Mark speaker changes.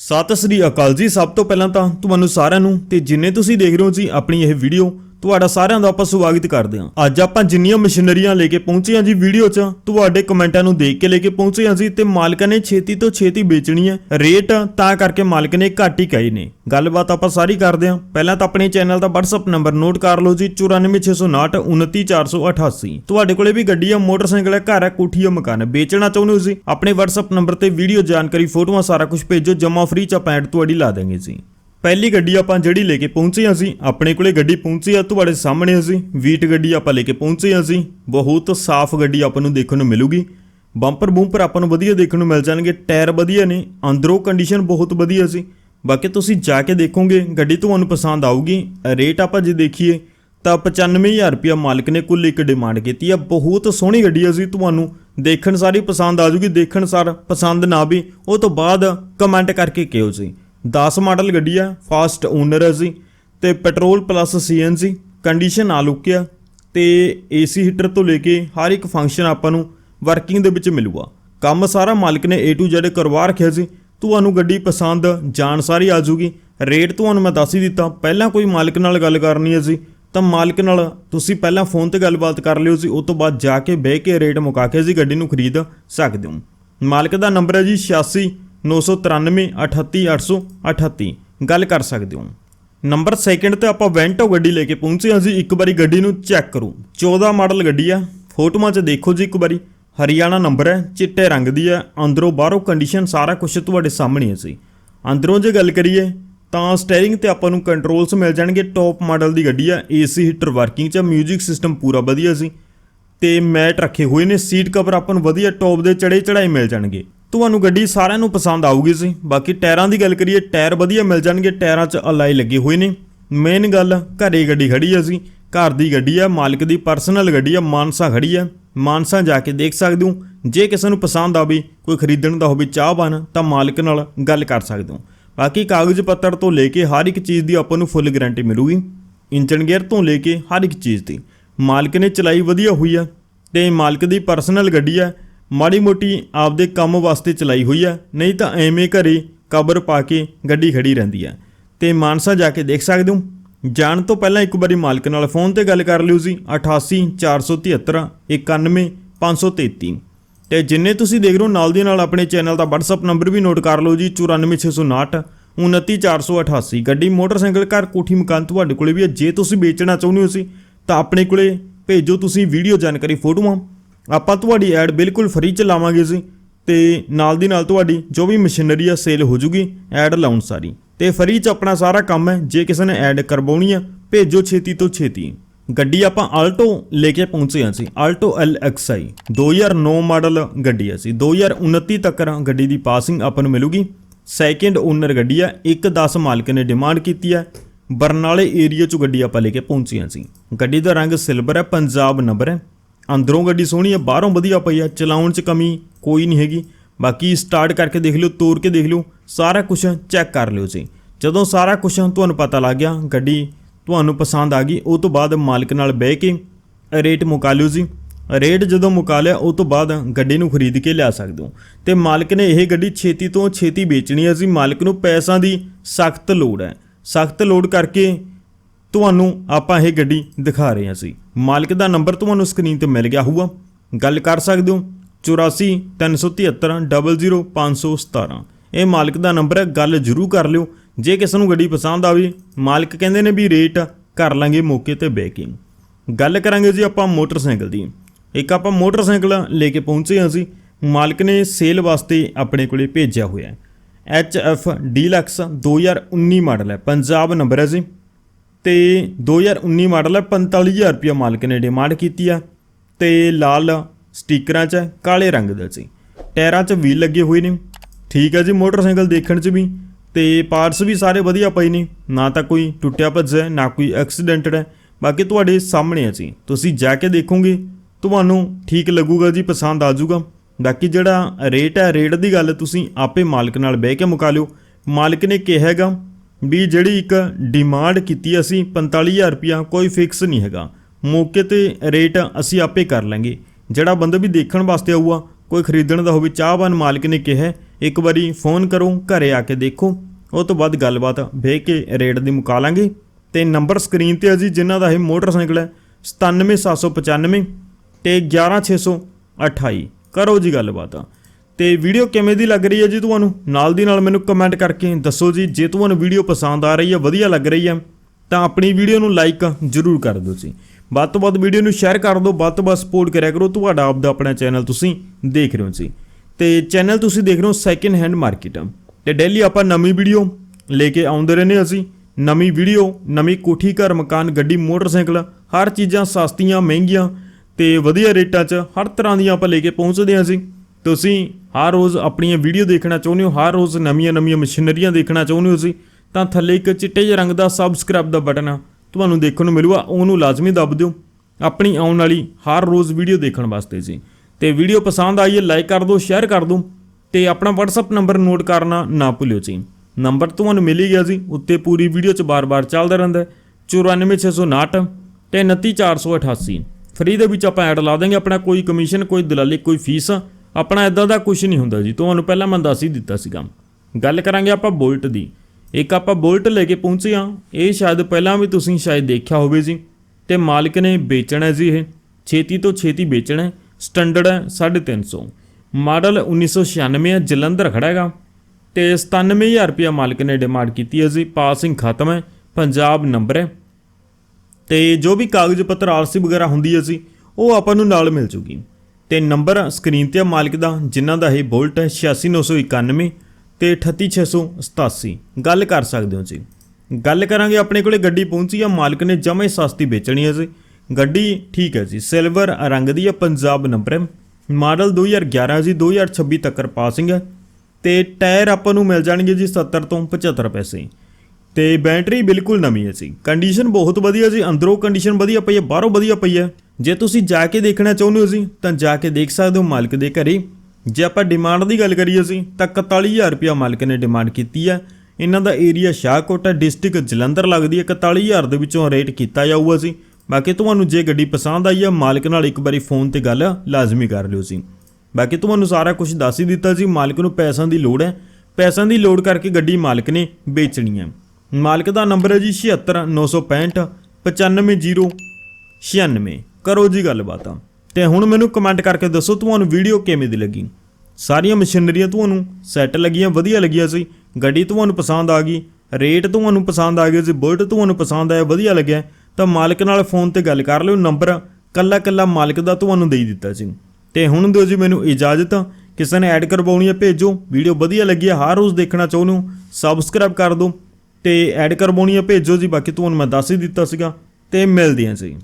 Speaker 1: ਸਤਿ ਸ੍ਰੀ ਅਕਾਲ ਜੀ। ਸਭ ਤੋਂ ਪਹਿਲਾਂ ਤਾਂ ਤੁਹਾਨੂੰ ਸਾਰਿਆਂ ਨੂੰ ਤੇ ਜਿੰਨੇ ਤੁਸੀਂ ਦੇਖ ਰਹੇ ਹੋ ਜੀ ਆਪਣੀ ਇਹ ਵੀਡੀਓ ਤੁਹਾਡਾ ਸਾਰਿਆਂ ਦਾ ਆਪਾਂ ਸਵਾਗਤ ਕਰਦੇ ਹਾਂ। ਅੱਜ ਆਪਾਂ ਜਿੰਨੀਆਂ ਮਸ਼ੀਨਰੀਆਂ ਲੈ ਕੇ ਪਹੁੰਚੇ ਹਾਂ ਜੀ ਵੀਡੀਓ 'ਚ, ਤੁਹਾਡੇ ਕਮੈਂਟਾਂ ਨੂੰ ਦੇਖ ਕੇ ਲੈ ਕੇ ਪਹੁੰਚੇ ਹਾਂ ਜੀ ਤੇ ਮਾਲਕਾਂ ਨੇ ਛੇਤੀ ਤੋਂ ਛੇਤੀ ਵੇਚਣੀ ਹੈ। ਰੇਟ ਤਾਂ ਕਰਕੇ ਮਾਲਕ ਨੇ ਘੱਟ ਹੀ ਕਹੀ ਨੇ। ਗੱਲਬਾਤ ਆਪਾਂ ਸਾਰੀ ਕਰਦੇ ਹਾਂ। ਪਹਿਲਾਂ ਤਾਂ ਆਪਣੇ ਚੈਨਲ ਦਾ WhatsApp ਨੰਬਰ ਨੋਟ ਕਰ ਲਓ ਜੀ 94659 29488 ਤੁਹਾਡੇ ਕੋਲੇ ਵੀ ਗੱਡੀ ਆ ਮੋਟਰਸਾਈਕਲ ਹੈ, ਘਰ ਹੈ, ਕੋਠੀ ਹੈ ਮਕਾਨ ਹੈ, ਵੇਚਣਾ ਚਾਹੁੰਦੇ ਹੋ ਜੀ? ਆਪਣੇ WhatsApp ਨੰਬਰ ਤੇ ਵੀਡੀਓ ਜਾਣਕਾਰੀ, ਫੋਟੋਆਂ ਸਾਰਾ ਕੁਝ ਭੇਜੋ ਜਮਾ ਫ੍ਰੀ ਚ ਆਪਾਂ ਐਡ ਤੁਹਾਡੀ ਲਾ ਦਾਂਗੇ ਜੀ। ਪਹਿਲੀ ਗੱਡੀ ਆਪਾਂ ਜਿਹੜੀ ਲੈ ਕੇ ਪਹੁੰਚੇ ਹਾਂ ਅਸੀਂ, ਆਪਣੇ ਕੋਲੇ ਗੱਡੀ ਪਹੁੰਚੀ ਆ, ਤੁਹਾਡੇ ਸਾਹਮਣੇ ਅਸੀਂ, ਵੀਟ ਗੱਡੀ ਆਪਾਂ ਲੈ ਕੇ ਪਹੁੰਚੇ ਹਾਂ ਅਸੀਂ, ਬਹੁਤ ਸਾਫ਼ ਗੱਡੀ ਆਪਾਂ ਨੂੰ ਦੇਖਣ ਨੂੰ ਮਿਲੂਗੀ। ਬੰਪਰ ਬੂੰਪਰ ਆਪਾਂ ਨੂੰ ਵਧੀਆ ਦੇਖਣ ਨੂੰ ਮਿਲ ਜਾਣਗੇ, ਟਾਇਰ ਵਧੀਆ ਨੇ, ਅੰਦਰੋਂ ਕੰਡੀਸ਼ਨ ਬਹੁਤ ਵਧੀਆ ਸੀ। ਬਾਕੀ ਤੁਸੀਂ ਜਾ ਕੇ ਦੇਖੋਗੇ, ਗੱਡੀ ਤੁਹਾਨੂੰ ਪਸੰਦ ਆਊਗੀ, ਰੇਟ ਆਪਾਂ ਜੇ ਦੇਖੀਏ, ਤਾਂ 95000 ਰੁਪਇਆ ਮਾਲਕ ਨੇ ਕੁੱਲ ਇੱਕ ਡਿਮਾਂਡ ਕੀਤੀ ਆ। ਬਹੁਤ ਸੋਹਣੀ ਗੱਡੀ ਆ ਸੀ ਤੁਹਾਨੂੰ, ਦੇਖਣ ਸਾਰੀ ਪਸੰਦ ਆ ਜੂਗੀ, ਦੇਖਣ ਸਾਰ ਪਸੰਦ ਨਾ ਵੀ, ਉਹ ਤੋਂ ਬਾਅਦ ਕਮੈਂਟ ਕਰਕੇ ਕਿਹੋ ਸੀ 10 ਮਾਡਲ ਗੱਡੀ ਆ ਫਾਸਟ ਓਨਰ ਹੈ ਜੀ, ਤੇ ਪੈਟਰੋਲ ਪਲੱਸ ਸੀਐਨਜੀ ਕੰਡੀਸ਼ਨ ਆ ਲੁਕਿਆ ਤੇ ਏਸੀ ਹੀਟਰ ਤੋਂ ਲੈ ਕੇ ਹਰ ਇੱਕ ਫੰਕਸ਼ਨ ਆਪਾਂ ਨੂੰ ਵਰਕਿੰਗ ਦੇ ਵਿੱਚ ਮਿਲੂਗਾ। ਕੰਮ ਸਾਰਾ ਮਾਲਕ ਨੇ A to Z ਕਰਵਾ ਰੱਖਿਆ ਸੀ ਤੁਹਾਨੂੰ ਗੱਡੀ ਪਸੰਦ, ਜਾਣ ਸਾਰੀ ਆ ਜੂਗੀ। ਰੇਟ ਤੁਹਾਨੂੰ ਮੈਂ ਦੱਸ ਹੀ ਦਿੱਤਾ, ਪਹਿਲਾਂ ਕੋਈ ਮਾਲਕ ਨਾਲ ਗੱਲ ਕਰਨੀ ਹੈ ਜੀ, ਤਾਂ ਮਾਲਕ ਨਾਲ ਤੁਸੀਂ ਪਹਿਲਾਂ ਫੋਨ ਤੇ ਗੱਲਬਾਤ ਕਰ ਲਿਓ ਜੀ ਉਸ ਤੋਂ ਬਾਅਦ ਜਾ ਕੇ ਬਹਿ ਕੇ ਰੇਟ ਮੁਕਾ ਕੇ ਜੀ ਗੱਡੀ ਨੂੰ ਖਰੀਦ ਸਕਦੇ ਹੋ। ਮਾਲਕ ਦਾ ਨੰਬਰ ਹੈ ਜੀ 86 993 38838 ਗੱਲ ਕਰ ਸਕਦੇ ਹੋ। ਨੰਬਰ ਸੈਕਿੰਡ ਤੇ ਆਪਾਂ ਵੈਂਟੋ ਗੱਡੀ ਲੈ ਕੇ ਪਹੁੰਚੇ ਹਾਂ। ਜੀ ਇੱਕ ਵਾਰੀ ਗੱਡੀ ਨੂੰ ਚੈੱਕ ਕਰੋ। 14 ਮਾਡਲ ਗੱਡੀ ਆ। ਫੋਟੋਆਂ 'ਚ ਦੇਖੋ ਜੀ ਇੱਕ ਵਾਰੀ। ਹਰਿਆਣਾ ਨੰਬਰ ਹੈ, ਚਿੱਟੇ ਰੰਗ ਦੀ ਹੈ। ਅੰਦਰੋਂ ਬਾਹਰੋਂ ਕੰਡੀਸ਼ਨ ਸਾਰਾ ਕੁਝ ਤੁਹਾਡੇ ਸਾਹਮਣੇ ਹੈ ਸੀ ਅੰਦਰੋਂ ਜੇ ਗੱਲ ਕਰੀਏ, ਤਾਂ ਸਟੀਅਰਿੰਗ ਤੇ ਆਪਾਂ ਨੂੰ ਕੰਟਰੋਲਸ ਮਿਲ ਜਾਣਗੇ। ਟੌਪ ਮਾਡਲ ਦੀ ਗੱਡੀ ਆ। ਏਸੀ ਹੀਟਰ ਵਰਕਿੰਗ 'ਚ ਮਿਊਜ਼ਿਕ ਸਿਸਟਮ ਪੂਰਾ ਵਧੀਆ ਸੀ ਤੇ ਮੈਟ ਰੱਖੇ ਹੋਏ ਨੇ। ਸੀਟ ਕਵਰ ਆਪਾਂ ਨੂੰ ਵਧੀਆ ਟੌਪ ਦੇ ਚੜੇ ਚੜਾਈ ਮਿਲ ਜਾਣਗੇ। ਤੁਹਾਨੂੰ ਗੱਡੀ ਸਾਰਿਆਂ ਨੂੰ ਪਸੰਦ ਆਊਗੀ ਜੀ। ਬਾਕੀ ਟਾਇਰਾਂ ਦੀ ਗੱਲ ਕਰੀਏ, ਟਾਇਰ ਵਧੀਆ ਮਿਲ ਜਾਣਗੇ, ਟਾਇਰਾਂ 'ਚ ਅਲਾਈ ਲੱਗੇ ਹੋਏ ਨੇ। ਮੇਨ ਗੱਲ, ਘਰੇ ਗੱਡੀ ਖੜੀ ਆ ਜੀ। ਘਰ ਦੀ ਗੱਡੀ ਆ, ਮਾਲਕ ਦੀ ਪਰਸਨਲ ਗੱਡੀ ਆ, ਮਾਨਸਾ ਖੜੀ ਆ। ਮਾਨਸਾ ਜਾ ਕੇ ਦੇਖ ਸਕਦੇ ਹੋ। ਜੇ ਕਿਸੇ ਨੂੰ ਪਸੰਦ ਆਵੇ, ਕੋਈ ਖਰੀਦਣ ਦਾ ਹੋਵੇ ਚਾਹਵਾਨ, ਤਾਂ ਮਾਲਕ ਨਾਲ ਗੱਲ ਕਰ ਸਕਦੇ ਹੋ। ਬਾਕੀ ਕਾਗਜ਼ ਪੱਤਰ ਤੋਂ ਲੈ ਕੇ ਹਰ ਇੱਕ ਚੀਜ਼ ਦੀ ਆਪਾਂ ਨੂੰ ਫੁੱਲ ਗਾਰੰਟੀ ਮਿਲੂਗੀ। ਇੰਜਨ ਗੇਅਰ ਤੋਂ ਲੈ ਕੇ ਹਰ ਇੱਕ ਚੀਜ਼ ਦੀ। ਮਾਲਕ ਨੇ ਚਲਾਈ ਵਧੀਆ ਹੋਈ ਆ, ਤੇ ਮਾਲਕ ਦੀ ਪਰਸਨਲ ਗੱਡੀ ਆ ਮਾੜੀ ਮੋਟੀ ਆਪਦੇ ਕੰਮ ਵਾਸਤੇ ਚਲਾਈ ਹੋਈ ਆ, ਨਹੀਂ ਤਾਂ ਐਵੇਂ ਘਰੇ ਕਬਰ ਪਾ ਕੇ ਗੱਡੀ ਖੜੀ ਰਹਿੰਦੀ ਆ। ਤੇ ਮਾਨਸਾ ਜਾ ਕੇ ਦੇਖ ਸਕਦੇ ਹੋ? ਜਾਣ ਤੋਂ ਪਹਿਲਾਂ ਇੱਕ ਵਾਰੀ ਮਾਲਕ ਨਾਲ ਫੋਨ ਤੇ ਗੱਲ ਕਰ ਲਿਓ ਜੀ 88 473 91 533 ਤੇ ਜਿੰਨੇ ਤੁਸੀਂ ਦੇਖ ਰਹੇ ਹੋ, ਨਾਲ ਦੀ ਨਾਲ ਆਪਣੇ ਚੈਨਲ ਦਾ WhatsApp ਨੰਬਰ ਵੀ ਨੋਟ ਕਰ ਲਓ ਜੀ 94659 29488 ਗੱਡੀ ਮੋਟਰਸਾਈਕਲ, ਘਰ, ਕੋਠੀ, ਮਕਾਨ ਤੁਹਾਡੇ ਕੋਲੇ ਵੀ ਹੈ ਜੇ ਤੁਸੀਂ ਵੇਚਣਾ ਚਾਹੁੰਦੇ ਹੋ ਸੀ ਤਾਂ ਆਪਣੇ ਕੋਲੇ ਭੇਜੋ, ਤੁਸੀਂ ਵੀਡੀਓ ਜਾਣਕਾਰੀ ਫੋਟੋਆਂ। ਆਪਾਂ ਤੁਹਾਡੀ ਐਡ ਬਿਲਕੁਲ ਫ੍ਰੀ ਚ ਲਾਵਾਂਗੇ ਜੀ ਤੇ ਨਾਲ ਦੀ ਨਾਲ ਤੁਹਾਡੀ ਜੋ ਵੀ ਮਸ਼ੀਨਰੀ ਆ ਸੇਲ ਹੋ ਜੂਗੀ ਐਡ ਲਾਉਣ ਸਾਰੀ। ਤੇ ਫ੍ਰੀ ਚ ਆਪਣਾ ਸਾਰਾ ਕੰਮ ਹੈ, ਜੇ ਕਿਸੇ ਨੇ ਐਡ ਕਰਵਾਉਣੀ ਆ, ਭੇਜੋ ਛੇਤੀ ਤੋਂ ਛੇਤੀ। ਗੱਡੀ ਆਪਾਂ ਆਲਟੋ ਲੈ ਕੇ ਪਹੁੰਚੇ ਹਾਂ ਸੀ ਆਲਟੋ LXI 2009 ਮਾਡਲ ਗੱਡੀ ਆ ਸੀ 2029 ਤੱਕ ਗੱਡੀ ਦੀ ਪਾਸਿੰਗ ਆਪਾਂ ਨੂੰ ਮਿਲੂਗੀ। ਸੈਕਿੰਡ ਓਨਰ ਗੱਡੀ ਆ 110 ਮਾਲਕ ਨੇ ਡਿਮਾਂਡ ਕੀਤੀ ਆ। ਬਰਨਾਲੇ ਏਰੀਆ ਚੋਂ ਗੱਡੀ ਆਪਾਂ ਲੈ ਕੇ ਪਹੁੰਚੇ ਹਾਂ ਸੀ ਗੱਡੀ ਦਾ ਰੰਗ ਸਿਲਵਰ ਹੈ, ਪੰਜਾਬ ਨੰਬਰ ਹੈ। ਅੰਦਰੋਂ ਗੱਡੀ ਸੋਹਣੀ ਆ, ਬਾਹਰੋਂ ਵਧੀਆ ਪਈ ਆ, ਚਲਾਉਣ 'ਚ ਕਮੀ ਕੋਈ ਨਹੀਂ ਹੈਗੀ। ਬਾਕੀ ਸਟਾਰਟ ਕਰਕੇ ਦੇਖ ਲਿਓ ਤੋੜ ਕੇ ਦੇਖ ਲਿਓ, ਸਾਰਾ ਕੁਝ ਚੈੱਕ ਕਰ ਲਿਓ ਜੀ ਜਦੋਂ ਸਾਰਾ ਕੁਝ ਤੁਹਾਨੂੰ ਪਤਾ ਲੱਗ ਗਿਆ, ਗੱਡੀ ਤੁਹਾਨੂੰ ਪਸੰਦ ਆ ਗਈ, ਉਹ ਤੋਂ ਬਾਅਦ ਮਾਲਕ ਨਾਲ ਬਹਿ ਕੇ ਰੇਟ ਮੁਕਾ ਲਿਓ ਜੀ। ਰੇਟ ਜਦੋਂ ਮੁਕਾ ਲਿਆ, ਉਹ ਤੋਂ ਬਾਅਦ ਗੱਡੀ ਨੂੰ ਖਰੀਦ ਕੇ ਲਿਆ ਸਕਦੇ ਹੋ। ਤੇ ਮਾਲਕ ਨੇ ਇਹ ਗੱਡੀ ਛੇਤੀ ਤੋਂ ਛੇਤੀ ਵੇਚਣੀ ਹੈ ਜੀ। ਮਾਲਕ ਨੂੰ ਪੈਸਿਆਂ ਦੀ ਸਖਤ ਲੋੜ ਹੈ। ਸਖਤ ਲੋੜ ਕਰਕੇ ਤੁਹਾਨੂੰ ਆਪਾਂ ਇਹ ਗੱਡੀ ਦਿਖਾ ਰਹੇ ਹਾਂ ਸੀ ਮਾਲਕ ਦਾ ਨੰਬਰ ਤੁਹਾਨੂੰ ਸਕਰੀਨ ਤੇ ਮਿਲ ਗਿਆ ਹੋਊਗਾ। ਗੱਲ ਕਰ ਸਕਦੇ ਹੋ? 84 373 00517 ਇਹ ਮਾਲਕ ਦਾ ਨੰਬਰ ਹੈ, ਗੱਲ ਜ਼ਰੂਰ ਕਰ ਲਿਓ। ਜੇ ਕਿਸੇ ਨੂੰ ਗੱਡੀ ਪਸੰਦ ਆਵੇ, ਮਾਲਕ ਕਹਿੰਦੇ ਨੇ ਵੀ ਰੇਟ ਕਰ ਲਾਂਗੇ ਮੌਕੇ ਤੇ ਬੈਕਿੰਗ ਗੱਲ ਕਰਾਂਗੇ ਜੀ ਆਪਾਂ ਮੋਟਰਸਾਈਕਲ ਦੀ। ਇੱਕ ਆਪਾਂ ਮੋਟਰਸਾਈਕਲ ਲੈ ਕੇ ਪਹੁੰਚੇ ਹਾਂ ਸੀ ਮਾਲਕ ਨੇ ਸੇਲ ਵਾਸਤੇ ਆਪਣੇ ਕੋਲੇ ਭੇਜਿਆ ਹੋਇਆ ਹੈ। ਐਚ ਐਫ ਡੀਲਕਸ 2019 ਮਾਡਲ ਹੈ। ਪੰਜਾਬ ਨੰਬਰ ਹੈ ਜੀ। ਤੇ 2019 ਮਾਡਲ ਹੈ 45000 ਰੁਪਇਆ ਮਾਲਕ ਨੇ ਡਿਮਾਂਡ ਕੀਤੀ ਆ। ਤੇ ਲਾਲ ਸਟickਰਾਂ 'ਚ ਹੈ, ਕਾਲੇ ਰੰਗ ਦਾ ਸੀ। ਟਾਇਰਾਂ 'ਚ ਵੀਲ ਲੱਗੇ ਹੋਏ ਨੇ। ਠੀਕ ਹੈ ਜੀ ਮੋਟਰਸਾਈਕਲ ਦੇਖਣ 'ਚ ਵੀ। ਤੇ ਪਾਰਟਸ ਵੀ ਸਾਰੇ ਵਧੀਆ ਪਏ ਨੇ। ਨਾ ਤਾਂ ਕੋਈ ਟੁੱਟਿਆ ਭੱਜਿਆ ਨਾ ਕੋਈ ਐਕਸੀਡੈਂਟਡ ਹੈ। ਬਾਕੀ ਤੁਹਾਡੇ ਸਾਹਮਣੇ ਹੈ ਜੀ। ਤੁਸੀਂ ਜਾ ਕੇ ਦੇਖੋਗੇ ਤੁਹਾਨੂੰ ਠੀਕ ਲੱਗੂਗਾ ਜੀ ਪਸੰਦ ਆ ਜਾਊਗਾ। ਬਾਕੀ ਜਿਹੜਾ ਰੇਟ ਹੈ ਰੇਟ ਦੀ ਗੱਲ ਤੁਸੀਂ ਆਪੇ ਮਾਲਕ ਨਾਲ ਬਹਿ ਕੇ ਮੁਕਾ ਲਿਓ। ਮਾਲਕ ਨੇ ਕਿਹਾ ਹੈਗਾ ਵੀ ਜਿਹੜੀ ਇੱਕ ਡਿਮਾਂਡ ਕੀਤੀ ਅਸੀਂ 45000 ਰੁਪਇਆ ਕੋਈ ਫਿਕਸ ਨਹੀਂ ਹੈਗਾ। ਮੌਕੇ ਤੇ ਰੇਟ ਅਸੀਂ ਆਪੇ ਕਰ ਲਾਂਗੇ। ਜਿਹੜਾ ਬੰਦਾ ਵੀ ਦੇਖਣ ਵਾਸਤੇ ਆਊਗਾ, ਕੋਈ ਖਰੀਦਣ ਦਾ ਹੋਵੇ, ਚਾਹਵਾਨ ਮਾਲਕ ਨੇ ਕਿਹਾ, ਇੱਕ ਵਾਰੀ ਫੋਨ ਕਰੋ, ਘਰੇ ਆ ਕੇ ਦੇਖੋ। ਉਹ ਤੋਂ ਬਾਅਦ ਗੱਲਬਾਤ ਵੇਖ ਕੇ ਰੇਟ ਦੀ ਮੁਕਾ ਲਾਂਗੇ ਤੇ ਨੰਬਰ ਸਕਰੀਨ ਤੇ ਹੈ ਜੀ, ਜਿਨ੍ਹਾਂ ਦਾ ਇਹ ਮੋਟਰਸਾਈਕਲ ਹੈ 97795 ਤੇ 11628 ਕਰੋ ਜੀ ਗੱਲਬਾਤ। ਤੇ ਵੀਡੀਓ ਕਿਵੇਂ ਦੀ ਲੱਗ ਰਹੀ ਹੈ ਜੀ ਤੁਹਾਨੂੰ? ਨਾਲ ਦੀ ਨਾਲ ਮੈਨੂੰ ਕਮੈਂਟ ਕਰਕੇ ਦੱਸੋ ਜੀ, ਜੇ ਤੁਹਾਨੂੰ ਵੀਡੀਓ ਪਸੰਦ ਆ ਰਹੀ ਹੈ, ਵਧੀਆ ਲੱਗ ਰਹੀ ਹੈ, ਤਾਂ ਆਪਣੀ ਵੀਡੀਓ ਨੂੰ ਲਾਈਕ ਜ਼ਰੂਰ ਕਰ ਦਿਓ ਜੀ। ਵੱਧ ਤੋਂ ਵੱਧ ਵੀਡੀਓ ਨੂੰ ਸ਼ੇਅਰ ਕਰ ਦਿਓ, ਵੱਧ ਤੋਂ ਵੱਧ ਸਪੋਰਟ ਕਰਿਆ ਕਰੋ, ਤੁਹਾਡਾ ਆਪਦਾ ਆਪਣਾ ਚੈਨਲ ਤੁਸੀਂ ਦੇਖ ਰਹੇ ਹੋ ਜੀ। ਤੇ ਚੈਨਲ ਤੁਸੀਂ ਦੇਖ ਰਹੇ ਹੋ ਸੈਕਿੰਡ ਹੈਂਡ ਮਾਰਕੀਟ ਤੇ ਡੇਲੀ ਆਪਾਂ ਨਵੀਂ ਵੀਡੀਓ ਲੈ ਕੇ ਆਉਂਦੇ ਰਹਿੰਦੇ ਹਾਂ ਅਸੀਂ। ਨਵੀਂ ਵੀਡੀਓ, ਨਵੀਂ ਕੋਠੀ, ਘਰ, ਮਕਾਨ, ਗੱਡੀ, ਮੋਟਰਸਾਈਕਲ, ਹਰ ਚੀਜ਼ਾਂ ਸਸਤੀਆਂ, ਮਹਿੰਗੀਆਂ ਤੇ ਵਧੀਆ ਰੇਟਾਂ 'ਚ ਹਰ ਤਰ੍ਹਾਂ ਦੀਆਂ ਆਪਾਂ ਲੈ ਕੇ ਪਹੁੰਚਦੇ ਹਾਂ ਅਸੀਂ ਤੁਸੀਂ ਹਰ ਰੋਜ਼ ਆਪਣੀਆਂ ਵੀਡੀਓ ਦੇਖਣਾ ਚਾਹੁੰਦੇ ਹੋ, ਹਰ ਰੋਜ਼ ਨਵੀਆਂ-ਨਵੀਆਂ ਮਸ਼ੀਨਰੀਆਂ ਦੇਖਣਾ ਚਾਹੁੰਦੇ ਹੋ ਤੁਸੀਂ, ਤਾਂ ਥੱਲੇ ਇੱਕ ਚਿੱਟੇ ਜਿਹੇ ਰੰਗ ਦਾ ਸਬਸਕ੍ਰਾਈਬ ਦਾ ਬਟਨ ਆ, ਤੁਹਾਨੂੰ ਦੇਖਣ ਨੂੰ ਮਿਲੂਗਾ, ਉਹਨੂੰ ਲਾਜ਼ਮੀ ਦੱਬ ਦਿਓ। ਆਪਣੀ ਆਉਣ ਵਾਲੀ ਹਰ ਰੋਜ਼ ਵੀਡੀਓ ਦੇਖਣ ਵਾਸਤੇ ਜੀ। ਤੇ ਵੀਡੀਓ ਪਸੰਦ ਆਈ ਹੈ ਲਾਈਕ ਕਰ ਦਿਓ ਸ਼ੇਅਰ ਕਰ ਦਿਓ, ਤੇ ਆਪਣਾ WhatsApp ਨੰਬਰ ਨੋਟ ਕਰਨਾ ਨਾ ਭੁੱਲਿਓ ਜੀ। ਨੰਬਰ ਤੁਹਾਨੂੰ ਮਿਲ ਗਿਆ ਜੀ, ਉੱਤੇ ਪੂਰੀ ਵੀਡੀਓ 'ਚ ਬਾਰ-ਬਾਰ ਚੱਲਦਾ ਰਹਿੰਦਾ ਹੈ। 94659 ਤੇ 29488 ਫ੍ਰੀ ਦੇ ਵਿੱਚ ਆਪਾਂ ਐਡ ਲਾ ਦਾਂਗੇ ਆਪਣਾ ਕੋਈ ਕਮਿਸ਼ਨ ਕੋਈ ਦਲਾਲੀ, ਕੋਈ ਫੀਸ ਆਪਣਾ ਇਦਾਂ ਦਾ ਕੁਝ ਨਹੀਂ ਹੁੰਦਾ ਜੀ। ਤੁਹਾਨੂੰ ਪਹਿਲਾਂ ਮੈਂ ਦੱਸ ਹੀ ਦਿੱਤਾ ਸੀਗਾ। ਗੱਲ ਕਰਾਂਗੇ ਆਪਾਂ ਬੋਲਟ ਦੀ। ਇੱਕ ਆਪਾਂ ਬੋਲਟ ਲੈ ਕੇ ਪਹੁੰਚੇ ਹਾਂ। ਇਹ ਸ਼ਾਇਦ ਪਹਿਲਾਂ ਵੀ ਤੁਸੀਂ ਸ਼ਾਇਦ ਦੇਖਿਆ ਹੋਵੇ ਜੀ। ਤੇ ਮਾਲਕ ਨੇ ਵੇਚਣਾ ਹੈ ਜੀ ਇਹ। ਛੇਤੀ ਤੋਂ ਛੇਤੀ ਵੇਚਣਾ ਹੈ। ਸਟੈਂਡਰਡ ਹੈ 350 ਮਾਡਲ 1996 ਹੈ, ਜਲੰਧਰ ਖੜਾ ਹੈਗਾ। ਤੇ 97000 ਰੁਪਇਆ ਮਾਲਕ ਨੇ ਡਿਮਾਂਡ ਕੀਤੀ ਹੈ ਜੀ। ਪਾਸਿੰਗ ਖਤਮ ਹੈ। ਪੰਜਾਬ ਨੰਬਰ ਹੈ। ਤੇ ਜੋ ਵੀ ਕਾਗਜ਼ ਪੱਤਰ ਆਰਸੀ ਵਗੈਰਾ ਹੁੰਦੀ ਹੈ ਜੀ, ਉਹ ਆਪਾਂ ਨੂੰ ਨਾਲ ਮਿਲ ਜੂਗੀ। ਤੇ ਨੰਬਰ ਸਕਰੀਨ ਤੇ ਆ ਮਾਲਕ ਦਾ, ਜਿਨ੍ਹਾਂ ਦਾ ਇਹ ਬੋਲਟ ਹੈ 86991 ਤੇ 38687 ਗੱਲ ਕਰ ਸਕਦੇ ਹੋ ਜੀ। ਗੱਲ ਕਰਾਂਗੇ ਆਪਣੇ ਕੋਲੇ ਗੱਡੀ ਪਹੁੰਚੀ ਆ, ਮਾਲਕ ਨੇ ਜਮੇ ਸਸਤੀ ਵੇਚਣੀ ਹੈ ਜੀ। ਗੱਡੀ ਠੀਕ ਹੈ ਜੀ, ਸਿਲਵਰ ਰੰਗ ਦੀ ਹੈ ਪੰਜਾਬ ਨੰਬਰ ਹੈ। ਮਾਡਲ 2011 ਹੈ ਜੀ 2026 ਤੱਕ ਪਾਸਿੰਗ ਹੈ। ਤੇ ਟਾਇਰ ਆਪਾਂ ਨੂੰ ਮਿਲ ਜਾਣਗੇ ਜੀ 70 ਤੋਂ 75 ਪੈਸੇ। ਤੇ ਬੈਟਰੀ ਬਿਲਕੁਲ ਨਵੀਂ ਹੈ ਜੀ। ਕੰਡੀਸ਼ਨ ਬਹੁਤ ਵਧੀਆ ਜੀ, ਅੰਦਰੋਂ ਕੰਡੀਸ਼ਨ ਵਧੀਆ ਪਈ ਹੈ, ਬਾਹਰੋਂ ਵਧੀਆ ਪਈ ਹੈ। ਜੇ ਤੁਸੀਂ ਜਾ ਕੇ ਦੇਖਣਾ ਚਾਹੁੰਦੇ ਹੋ ਜੀ, ਤਾਂ ਜਾ ਕੇ ਦੇਖ ਸਕਦੇ ਹੋ ਮਾਲਕ ਦੇ ਘਰੇ। ਜੇ ਆਪਾਂ ਡਿਮਾਂਡ ਦੀ ਗੱਲ ਕਰੀਏ ਅਸੀਂ ਤਾਂ 41000 ਰੁਪਇਆ ਮਾਲਕ ਨੇ ਡਿਮਾਂਡ ਕੀਤੀ ਹੈ। ਇਹਨਾਂ ਦਾ ਏਰੀਆ ਸ਼ਾਹਕੋਟ ਹੈ ਡਿਸਟ੍ਰਿਕਟ ਜਲੰਧਰ ਲੱਗਦੀ ਹੈ। 41000 ਦੇ ਵਿੱਚੋਂ ਰੇਟ ਕੀਤਾ ਜਾਊਗਾ ਜੀ। ਬਾਕੀ ਤੁਹਾਨੂੰ ਜੇ ਗੱਡੀ ਪਸੰਦ ਆਈ ਹੈ, ਮਾਲਕ ਨਾਲ ਇੱਕ ਵਾਰੀ ਫੋਨ ਤੇ ਗੱਲ ਲਾਜ਼ਮੀ ਕਰ ਲਿਓ ਜੀ। ਬਾਕੀ ਤੁਹਾਨੂੰ ਸਾਰਾ ਕੁਝ ਦੱਸ ਹੀ ਦਿੱਤਾ ਜੀ, ਮਾਲਕ ਨੂੰ ਪੈਸਿਆਂ ਦੀ ਲੋੜ ਹੈ। ਪੈਸਿਆਂ ਦੀ ਲੋੜ ਕਰਕੇ ਗੱਡੀ ਮਾਲਕ ਨੇ ਵੇਚਣੀ ਹੈ। ਮਾਲਕ ਦਾ ਨੰਬਰ ਹੈ ਜੀ 76965 95096 ਕਰੋ ਜੀ ਗੱਲਬਾਤ। ਤੇ ਹੁਣ ਮੈਨੂੰ ਕਮੈਂਟ ਕਰਕੇ ਦੱਸੋ ਤੁਹਾਨੂੰ ਵੀਡੀਓ ਕਿਵੇਂ ਦੀ ਲੱਗੀ। ਸਾਰੀਆਂ ਮਸ਼ੀਨਰੀਆਂ ਤੁਹਾਨੂੰ ਸੈੱਟ ਲੱਗੀਆਂ, ਵਧੀਆ ਲੱਗੀਆਂ ਸੀ। ਗੱਡੀ ਤੁਹਾਨੂੰ ਪਸੰਦ ਆ ਗਈ ਰੇਟ ਤੁਹਾਨੂੰ ਪਸੰਦ ਆ ਗਿਆ ਸੀ ਬੁਲਟ ਤੁਹਾਨੂੰ ਪਸੰਦ ਆਇਆ, ਵਧੀਆ ਲੱਗਿਆ। ਤਾਂ ਮਾਲਕ ਨਾਲ ਫੋਨ ਤੇ ਗੱਲ ਕਰ ਲਿਓ ਨੰਬਰ ਕੱਲਾ ਕੱਲਾ ਮਾਲਕ ਦਾ ਤੁਹਾਨੂੰ ਦੇ ਦਿੱਤਾ ਸੀ। ਤੇ ਹੁਣ ਦਿਓ ਜੀ ਮੈਨੂੰ ਇਜਾਜ਼ਤ, ਕਿਸੇ ਨੇ ਐਡ ਕਰਵਾਉਣੀ ਹੈ ਭੇਜੋ। ਵੀਡੀਓ ਵਧੀਆ ਲੱਗੀ ਹੈ ਹਰ ਰੋਜ਼ ਦੇਖਣਾ ਚਾਹੁੰਦੇ ਹੋ ਸਬਸਕ੍ਰਾਈਬ ਕਰ ਦਿਓ। ਤੇ ਐਡ ਕਰਵਾਉਣੀ ਹੈ ਭੇਜੋ ਜੀ, ਬਾਕੀ ਤੁਹਾਨੂੰ ਮੈਂ ਦੱਸ ਹੀ ਦਿੱਤਾ ਸੀਗਾ। ਤੇ ਮਿਲਦੇ ਹਾਂ ਜੀ।